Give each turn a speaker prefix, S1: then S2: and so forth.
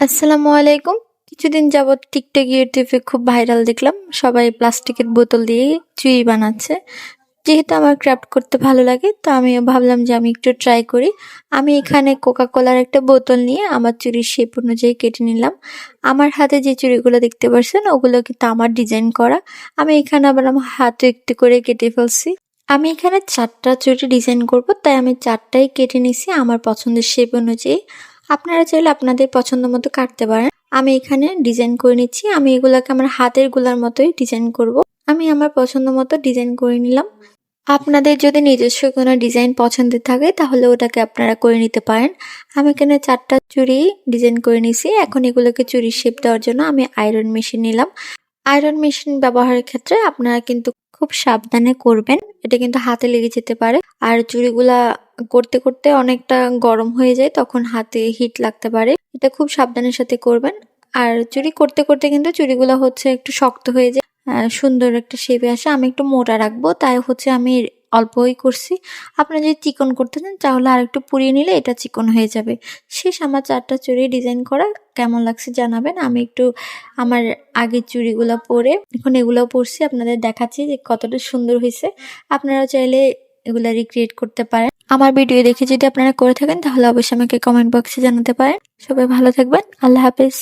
S1: আসসালামু আলাইকুম। কিছুদিন যাবৎ টিকটক ইউটিউবে খুব ভাইরাল দেখলাম। সবাই প্লাস্টিকের বোতল দিয়ে চুড়ি বানাচ্ছে। যেহেতু আমার ক্রাফট করতে ভালো লাগে, তো আমি ভাবলাম যে আমি একটু ট্রাই করি। আমি এখানে কোকা কোলার একটা বোতল নিয়ে আমার চুরির শেপ অনুযায়ী কেটে নিলাম। আমার হাতে যে চুড়িগুলো দেখতে পাচ্ছেন, ওগুলো কিন্তু আমার ডিজাইন করা। আমি এখানে আবার আমার হাতে একটু করে কেটে ফেলছি। আমি এখানে চারটা চুড়ি ডিজাইন করব, তাই আমি চারটাই কেটে নিছি আমার পছন্দের শেপ অনুযায়ী। আপনারা চাইলে আপনাদের পছন্দ মতো কাটতে পারেন। আমি এখানে ডিজাইন করে নিচ্ছি। আমি এগুলাকে আমার হাতেরগুলার মতোই ডিজাইন করব। আমি আমার পছন্দ মতো ডিজাইন করে নিলাম। আপনাদের যদি নিজস্ব কোনো ডিজাইন পছন্দের থাকে, তাহলে ওটাকে আপনারা করে নিতে পারেন। আমি এখানে চারটা চুড়ি ডিজাইন করে নিছি। এখন এগুলোকে চুড়ির শেপ দেওয়ার জন্য আমি আয়রন মেশিন নিলাম। আয়রন মেশিন ব্যবহারের ক্ষেত্রে আপনারা কিন্তু খুব সাবধানে করবেন। এটা কিন্তু হাতে লেগে যেতে পারে। আর চুড়িগুলা করতে করতে অনেকটা গরম হয়ে যায়, তখন হাতে হিট লাগতে পারে। এটা খুব সাবধানের সাথে করবেন। আর চুরি করতে করতে কিন্তু চুড়িগুলো হচ্ছে একটু শক্ত হয়ে যায় সুন্দর একটা শেপে আসে। আমি একটু মোটা রাখব, তাই হচ্ছে আমি অল্পই করছি। আপনারা যদি চিকন করতে চান, তাহলে আর একটু পুড়িয়ে নিলে এটা চিকন হয়ে যাবে। শেষ আমার চারটা চুড়ি ডিজাইন করা, কেমন লাগছে জানাবেন। আমি একটু আমার আগের চুড়িগুলো পরে, এখন এগুলো পরছি, আপনাদের দেখাচ্ছি যে কতটা সুন্দর হয়েছে। আপনারা চাইলে এগুলা রিক্রিয়েট করতে পারেন। আমার ভিডিও দেখে যদি আপনারা করে থাকেন, তাহলে অবশ্যই আমাকে কমেন্ট বক্সে জানাতে পারেন। সবাই ভালো থাকবেন, আল্লাহ হাফেজ।